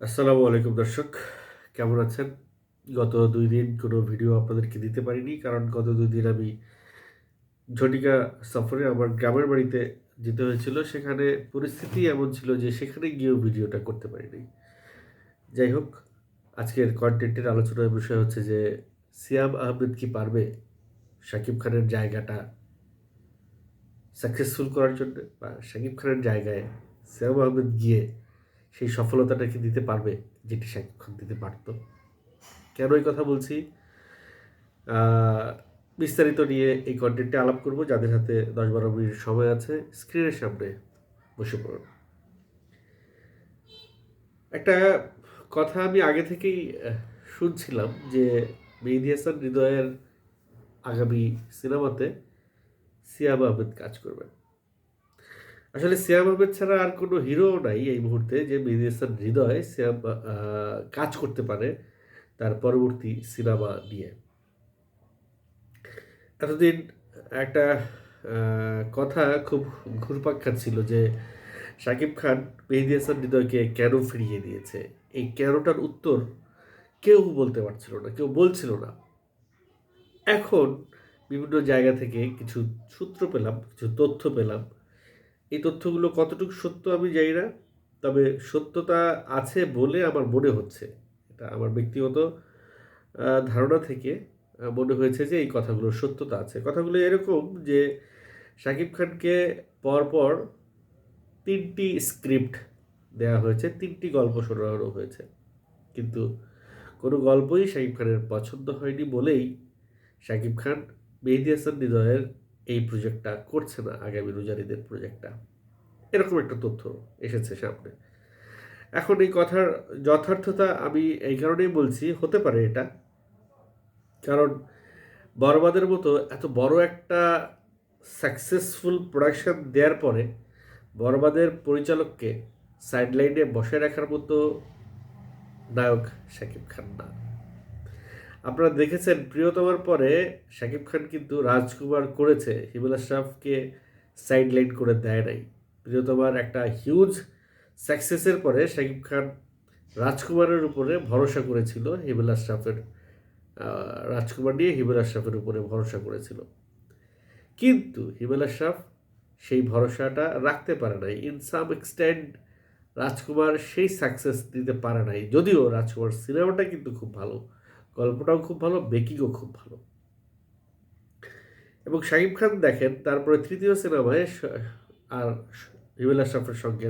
আসসালামু আলাইকুম দর্শক, কেমন আছেন? গত দুই দিন কোনো ভিডিও আপনাদেরকে দিতে পারিনি, কারণ গত দুই দিন আমি ঝটিকা সফরে আমার গ্রামের বাড়িতে যেতে হয়েছিল। সেখানে পরিস্থিতি এমন ছিল যে সেখানে গিয়েও ভিডিওটা করতে পারিনি। যাই হোক, আজকের কন্টেন্টের আলোচনার বিষয় হচ্ছে যে, সিয়াম আহমেদ কি পারবে শাকিব খানের জায়গাটা সাকসেসফুল করার জন্য? বা শাকিব খানের জায়গায় সিয়াম আহমেদ গিয়ে সেই সফলতাটা কি দিতে পারবে যেটি শাকিব দিতে পারত। কেন এই কথা বলছি? বিস্তারিত নিয়ে এই কন্টেন্টে আলাপ করব। যাদের হাতে দশ বারো মিনিট সময় আছে স্ক্রিনের সামনে বসে পড়ুন। একটা কথা আমি আগে থেকেই শুনছিলাম যে মেহেদি হাসান হৃদয়ের আগামী সিনেমাতে সিয়াম আহমেদ কাজ করবেন। আসলে সিয়াম আহমেদ ছাড়া আর কোনো হিরো নাই এই মুহূর্তে যে মেহেদি হৃদয় সিয়াম কাজ করতে পারে তার পরবর্তী সিনেমা নিয়ে। এতদিন একটা কথা খুব ঘুরপাক খাচ্ছিল যে শাকিব খান মেহেদি হাসান হৃদয়কে কেন ফিরিয়ে দিয়েছে? এই কেনটার উত্তর কেউ বলতে পারছিল না, কেউ বলছিল না। এখন বিভিন্ন জায়গা থেকে কিছু সূত্র পেলাম, কিছু তথ্য পেলাম এই তথ্যগুলো কতটুকু সত্য আমি জানি না, তবে সত্যতা আছে বলে আমার মনে হচ্ছে। এটা আমার ব্যক্তিগত ধারণা থেকে মনে হয়েছে যে এই কথাগুলোর সত্যতা আছে। কথাগুলো এরকম যে শাকিব খানকে পরপর তিনটি স্ক্রিপ্ট দেওয়া হয়েছে, তিনটি গল্প শোনানো হয়েছে। কিন্তু কোনো গল্পই শাকিব খানের পছন্দ হয়নি বলেই শাকিব খান মেহেদি হাসান হৃদয়ের এই প্রজেক্টটা করছে না, আগামী রোজারিদের প্রজেক্টটা এরকম একটা তথ্য এসেছে সামনে। এখন এই কথার যথার্থতা আমি এই কারণেই বলছি, হতে পারে এটা। কারণ বরবাদের মতো এত বড় একটা সাকসেসফুল প্রোডাকশন দেওয়ার পরে বরবাদের পরিচালককে সাইডলাইনে বসে রাখার মতো নায়ক শাকিব খান না। আপনারা দেখেছেন প্রিয়তমার পরে শাকিব খান কিন্তু রাজকুমার করেছে। হিমেল আশরাফকে সাইডলাইন করে দেয় নাই। প্রিয়তমার একটা হিউজ সাকসেসের পরে শাকিব খান রাজকুমারের উপরে ভরসা করেছিল। হিমেল আশরাফের রাজকুমার নিয়ে হিমেল আশরাফের উপরে ভরসা করেছিল। কিন্তু হিমেল আশরাফ সেই ভরসাটা রাখতে পারে নাই। ইন সাম এক্সটেন্ড রাজকুমার সেই সাকসেস দিতে পারে নাই। যদিও রাজকুমার সিনেমাটা কিন্তু খুব ভালো। গল্পটাও খুব ভালো, বেকিংও খুব ভালো। এবং শাকিব খান দেখেন, তারপরে তৃতীয় সিনেমায় আর হিমেল আশরাফের সঙ্গে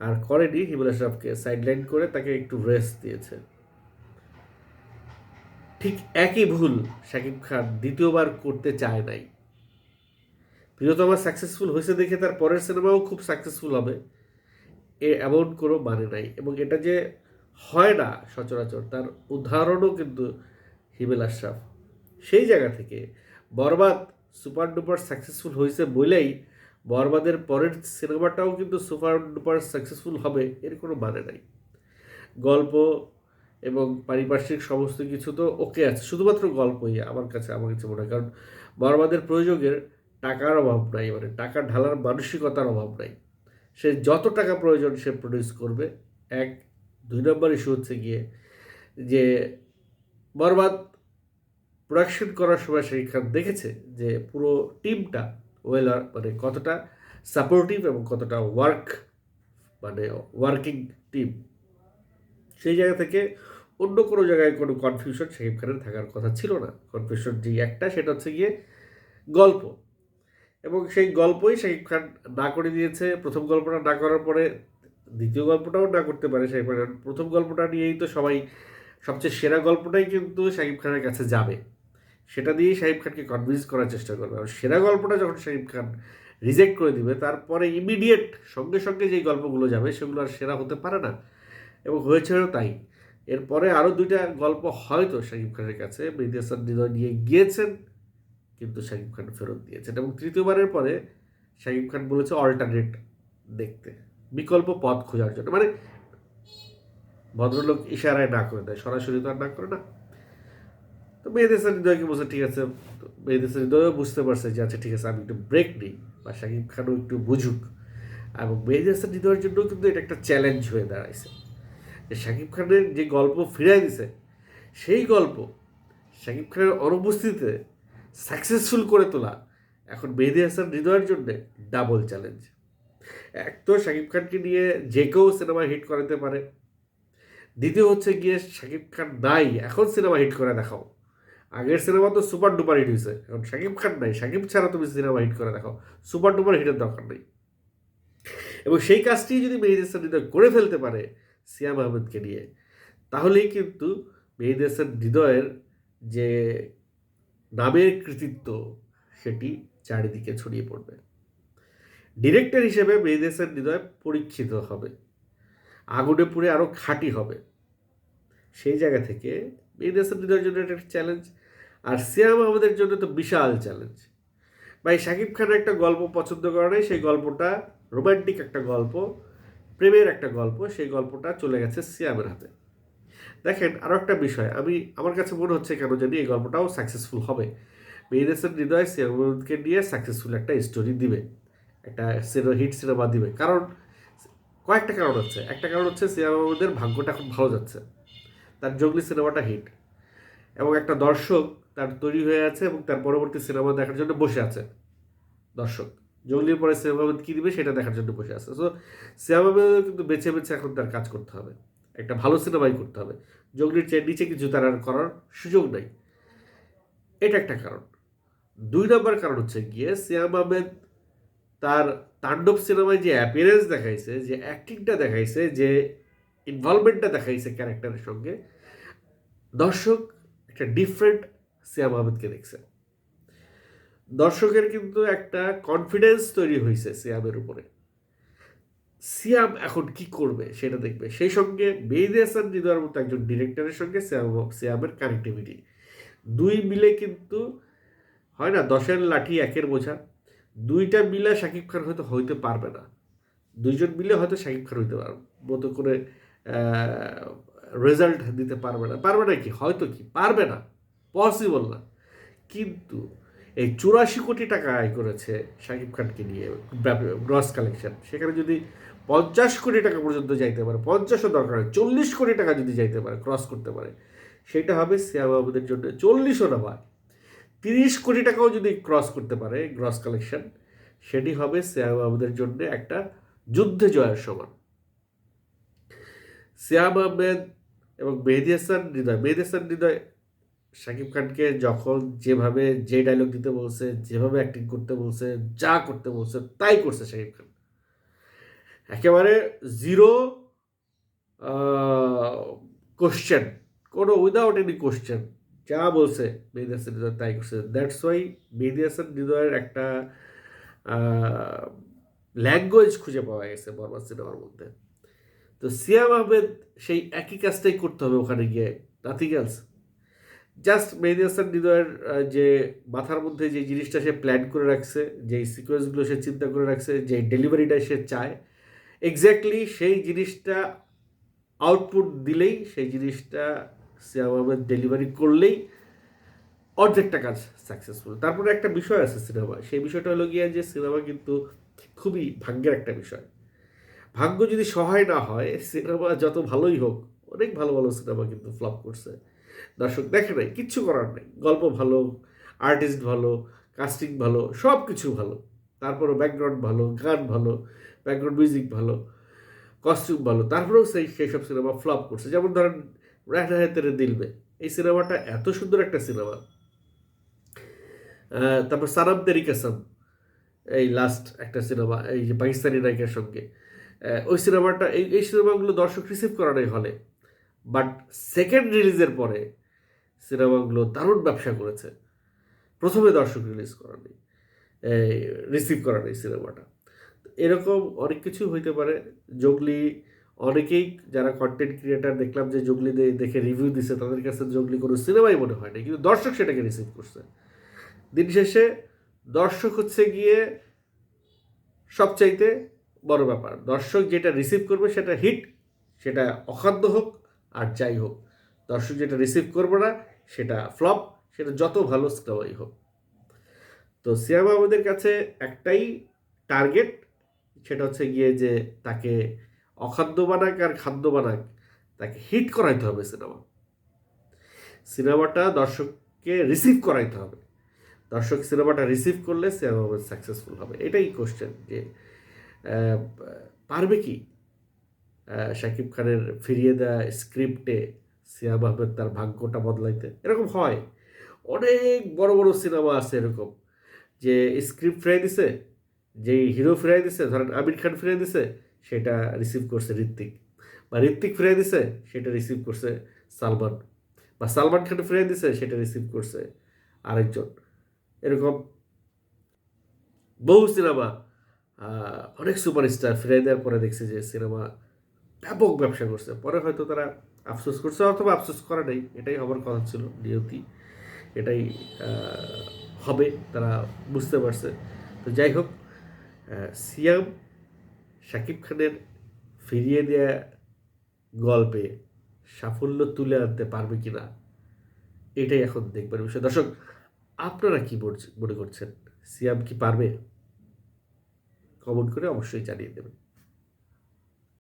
আর করেনি, হিমেল আশরাফকে সাইডলাইন করে তাকে একটু রেস্ট দিয়েছে। ঠিক একই ভুল শাকিব খান দ্বিতীয়বার করতে চায় নাই। প্রিয়তমা সাকসেসফুল হয়েছে দেখে তার পরের সিনেমাও খুব সাকসেসফুল হবে। এ এমন কোনো মানে নাই। এবং এটা যে হয় না সচরাচর। তার উদাহরণও কিন্তু হিমেল আশরাফ। সেই জায়গা থেকে বরবাদ সুপার ডুপার সাকসেসফুল হয়েছে বলেই বরবাদের পরের সিনেমাটাও কিন্তু সুপার ডুপার সাকসেসফুল হবে, এর কোনো মানে নাই। গল্প এবং পারিপার্শ্বিক সমস্ত কিছু তো ওকে আছে, শুধুমাত্র গল্পই আমার কাছে আমার কাছে মনে হয়। কারণ বরবাদের প্রয়োজনের টাকার অভাব নাই মানে টাকা ঢালার মানসিকতার অভাব নাই। সে যত টাকা প্রয়োজন সে প্রডিউস করবে, এক দুই নম্বর ইস্যু হচ্ছে গিয়ে যে বরবাদ প্রোডাকশন করার সময় শাকিব খান দেখেছে যে পুরো টিমটা ওয়েল মানে কতটা সাপোর্টিভ এবং কতটা ওয়ার্ক মানে ওয়ার্কিং টিম সেই জায়গা থেকে অন্য কোনো জায়গায় কোনো কনফিউশন শাকিব খানের থাকার কথা ছিল না। কনফিউশন যে একটা সেটা হচ্ছে গিয়ে গল্প। এবং সেই গল্পই শাকিব খান না করে দিয়েছে। প্রথম গল্পটা না করার পরে দ্বিতীয় গল্পটাও না করতে পারে শাকিব খান। প্রথম গল্পটা নিয়েই তো সবাই, সবচেয়ে সেরা গল্পটাই কিন্তু শাকিব খানের কাছে যাবে। সেটা দিয়েই শাকিব খানকে কনভিন্স করার চেষ্টা করবে। আর সেরা গল্পটা যখন শাকিব খান রিজেক্ট করে দিবে, তারপরে ইমিডিয়েট সঙ্গে সঙ্গে যেই গল্পগুলো যাবে, সেগুলো আর সেরা হতে পারে না। এবং হয়েছেও তাই। এরপরে আরও দুইটা গল্প হয়তো শাকিব খানের কাছে, মেহেদি হাসান হৃদয় নিয়ে গিয়েছেন, কিন্তু শাকিব খান ফেরত দিয়েছেন। এবং তৃতীয়বারের পরে শাকিব খান বলেছে অল্টারনেট দেখতে। বিকল্প পথ খোঁজার জন্য। মানে ভদ্রলোক ইশারায় না করে দেয়, সরাসরি তো আর না করে না। তো মেহেদি হাসান হৃদয়কে বলছে ঠিক আছে। তো মেহেদি হাসান হৃদয়ও বুঝতে পারছে যে আচ্ছা ঠিক আছে, আমি একটু ব্রেক নিই বা শাকিব খানও একটু বুঝুক। এবং মেহেদি হাসান হৃদয়ের জন্য কিন্তু এটা একটা চ্যালেঞ্জ হয়ে দাঁড়াইছে। যে শাকিব খানের যে গল্প ফিরাই দিছে, সেই গল্প শাকিব খানের অনুপস্থিতিতে সাকসেসফুল করে তোলা এখন মেহেদি হাসান হৃদয়ের জন্যে ডাবল চ্যালেঞ্জ এক তো শাকিব খানকে নিয়ে যে কেউ সিনেমা হিট করাতে পারে। দ্বিতীয় হচ্ছে গিয়ে শাকিব খান নাই, এখন সিনেমা হিট করে দেখাও। আগের সিনেমা তো সুপার ডুপার হিট হয়েছে, এখন শাকিব খান নাই। শাকিব ছাড়া তুমি সিনেমা হিট করে দেখাও, সুপার ডুপার হিটের দরকার নেই। এবং সেই কাজটি যদি মেহেদি হাসান হৃদয় করে ফেলতে পারে সিয়াম আহমেদকে নিয়ে, তাহলেই কিন্তু মেহেদি হাসান হৃদয়ের যে নামের কৃতিত্ব, সেটি চারিদিকে ছড়িয়ে পড়বে। ডিরেক্টর হিসেবে হাসান হৃদয় পরীক্ষিত হবে। আগুনে পুড়ে আরও খাঁটি হবে। সেই জায়গা থেকে হাসান হৃদয়ের জন্য এটা একটা চ্যালেঞ্জ আর সিয়াম আমাদের জন্য তো বিশাল চ্যালেঞ্জ ভাই, শাকিব খানের একটা গল্প পছন্দ করে সেই গল্পটা রোমান্টিক একটা গল্প, প্রেমের একটা গল্প, সেই গল্পটা চলে গেছে সিয়ামের হাতে। দেখেন আরও একটা বিষয়, আমি, আমার কাছে মনে হচ্ছে কেন জানি এই গল্পটাও সাকসেসফুল হবে। মেহিদেসের হৃদয় সিয়ামকে নিয়ে সাকসেসফুল একটা স্টোরি দিবে। একটা সিনেমা হিট সিনেমা দিবে। কারণ কয়েকটা কারণ হচ্ছে। একটা কারণ হচ্ছে সিয়াম আহমেদের ভাগ্যটা এখন ভালো যাচ্ছে। তার জঙ্গলি সিনেমাটা হিট এবং একটা দর্শক তার তৈরি হয়ে আছে এবং তার পরবর্তী সিনেমা দেখার জন্য বসে আছে। দর্শক। জঙ্গলির পরে আহমেদ কী দিবে সেটা দেখার জন্য বসে আছে। সো আহমেদ কিন্তু বেছে বেছে এখন তার কাজ করতে হবে। একটা ভালো সিনেমাই করতে হবে। জঙ্গলির চেয়ে নিচে কিছু তার আর করার সুযোগ নেই। এটা একটা কারণ। দুই নম্বর কারণ হচ্ছে গিয়ে সিয়াম আহমেদ তার তাণ্ডব সিনেমায় যে অ্যাপিয়ারেন্স দেখাইছে, যে অ্যাক্টিংটা দেখাইছে, যে ইনভলভমেন্টটা দেখাইছে ক্যারেক্টারের সঙ্গে, দর্শক একটা ডিফারেন্ট সিয়াম আহমেদকে দেখছে। দর্শকের কিন্তু একটা কনফিডেন্স তৈরি হয়েছে সিয়ামের উপরে। সিয়াম এখন কি করবে সেটা দেখবে। সেই সঙ্গে মেহেদি হাসান হৃদয়ের মতো একজন ডিরেক্টরের সঙ্গে সিয়াম সিয়ামের কানেক্টিভিটি দুই মিলে কিন্তু হয় না, দশের লাঠি একের বোঝা। দুইটা মিলে শাকিব খান হয়তো হইতে পারবে না। দুইজন মিলে হয়তো শাকিব খান হইতে পারবে, মতো করে রেজাল্ট দিতে পারবে না। পারবে না কি? হয়তো কি? পারবে না। পসিবল না। কিন্তু এই চুরাশি কোটি টাকা আয় করেছে শাকিব খানকে নিয়ে গ্রস কালেকশন সেখানে যদি পঞ্চাশ কোটি টাকা পর্যন্ত যাইতে পারে, পঞ্চাশও দরকার হয়, চল্লিশ কোটি টাকা যদি যাইতে পারে ক্রস করতে পারে, সেটা হবে সিয়াম আহমেদের জন্য চল্লিশও না ভাই। তিরিশ কোটি টাকাও যদি ক্রস করতে পারে গ্রস কালেকশন সেটি হবে সিয়াম আহমেদের জন্য একটা যুদ্ধে জয়ের সমান। সিয়াম আহমেদ এবং মেহেদি হাসান হৃদয়, মেহেদি হাসান হৃদয়, শাকিব খানকে যখন যেভাবে যে ডায়লগ দিতে বলছে, যেভাবে অ্যাক্টিং করতে বলছে, যা করতে বলছে, তাই করছে শাকিব খান। একেবারে জিরো কোশ্চেন কোনো উইদাউট এনি কোশ্চেন যা বলছে হাসান হৃদয়, তাই করছে। দ্যাটস ওয়াই হাসান হৃদয়ের একটা ল্যাঙ্গুয়েজ খুঁজে পাওয়া গেছে বরবাদ সিনেমার মধ্যে। তো সিয়াম আহমেদ সেই একই কাজটাই করতে হবে ওখানে গিয়ে nothing else just Mehedi Hasan হৃদয়ের যে মাথার মধ্যে যে জিনিসটা সে প্ল্যান করে রাখছে যে সিকোয়েন্সগুলো সে চিন্তা করে রাখছে যে ডেলিভারিটা সে চায় এক্স্যাক্টলি সেই জিনিসটা আউটপুট দিলেই সেই জিনিসটা সিয়াম আহমেদ ডেলিভারি করলেই অর্ধেকটা কাজ সাকসেসফুল তারপরে একটা বিষয় আছে সিনেমা। সেই বিষয়টা হলো গিয়ে যে সিনেমা কিন্তু খুবই ভাগ্যের একটা বিষয়। ভাগ্য যদি সহায় না হয়, সিনেমা যত ভালোই হোক, অনেক ভালো ভালো সিনেমা কিন্তু ফ্লপ করছে। দর্শক, দেখে নাই, কিচ্ছু করার নেই। গল্প ভালো আর্টিস্ট ভালো কাস্টিং ভালো সব কিছু ভালো। তারপরও ব্যাকগ্রাউন্ড ভালো, গান ভালো ব্যাকগ্রাউন্ড মিউজিক ভালো কস্টিউম ভালো, তারপরেও সেই সেই সব সিনেমা ফ্লপ করছে। যেমন ধরেন রেহনা হেতেরে দিলবে। এই সিনেমাটা এত সুন্দর একটা সিনেমা। তারপর সারাম তেরি কাসাম, এই লাস্ট একটা সিনেমা, এই যে পাকিস্তানি নায়িকার সঙ্গে। ওই সিনেমাটা, এই এই সিনেমাগুলো দর্শক রিসিভ করা নেই হলে। বাট সেকেন্ড রিলিজের পরে সিনেমাগুলো দারুণ ব্যবসা করেছে। প্রথমে দর্শক রিলিজ করা নেই রিসিভ করা নেই সিনেমাটা। এরকম অনেক কিছু হইতে পারে। জগলি অনেকেই যারা কন্টেন্ট ক্রিয়েটার দেখলাম যে জগলি দেখে রিভিউ দিছে, তাদের কাছে জগলি কোনো সিনেমাই মনে হয় না কিন্তু দর্শক সেটাকে রিসিভ করছে। দিন শেষে দর্শক হচ্ছে গিয়ে সবচাইতে বড় ব্যাপার, দর্শক যেটা রিসিভ করবে সেটা হিট সেটা অখাদ্য হোক আর যাই হোক, দর্শক যেটা রিসিভ করবে না সেটা ফ্লপ সেটা যত ভালো সিনেমাই হোক। তো সিয়াম আমাদের কাছে একটাই টার্গেট সেটা হচ্ছে গিয়ে যে তাকে অখাদ্য বানাক আর খাদ্য বানাক, তাকে হিট করাইতে হবে সিনেমা সিনেমাটা দর্শককে রিসিভ করাইতে হবে। দর্শক সিনেমাটা রিসিভ করলে সিনেমা সাকসেসফুল হবে। এটাই কোশ্চেন যে পারবে কি? শাকিব খানের ফিরিয়ে দেওয়া স্ক্রিপ্টে সিয়াম আহমেদ তার ভাগ্যটা বদলাইতে? এরকম হয়। অনেক বড় বড় সিনেমা আছে এরকম, যে স্ক্রিপ্ট ফিরাই দিছে, যেই হিরো ফিরাই দিছে, ধরেন আমির খান ফিরাই দিছে সেটা রিসিভ করছে ঋত্বিক। বা ঋত্বিক ফিরাই দিছে, সেটা রিসিভ করছে সালমান। বা সালমান খান ফিরাই দিছে, সেটা রিসিভ করছে আরেকজন। এরকম বহু সিনেমা অনেক সুপারস্টার ফিরাই দেওয়ার পরে দেখছে যে সিনেমা ব্যাপক ব্যবসা করছে। পরে হয়তো তারা আফসোস করছে অথবা আফসোস করে নেই, এটাই হবার কথা ছিল নিয়তি। এটাই হবে, তারা বুঝতে পারছে। তো যাই হোক সিয়াম শাকিব খানের ফিরিয়ে দেয়া গল্পে সাফল্য তুলে আনতে পারবে কি না এটাই এখন দেখবার বিষয়। দর্শক, আপনারা কি মনে করছেন? সিয়াম কি পারবে? কমেন্ট করে অবশ্যই জানিয়ে দেবেন।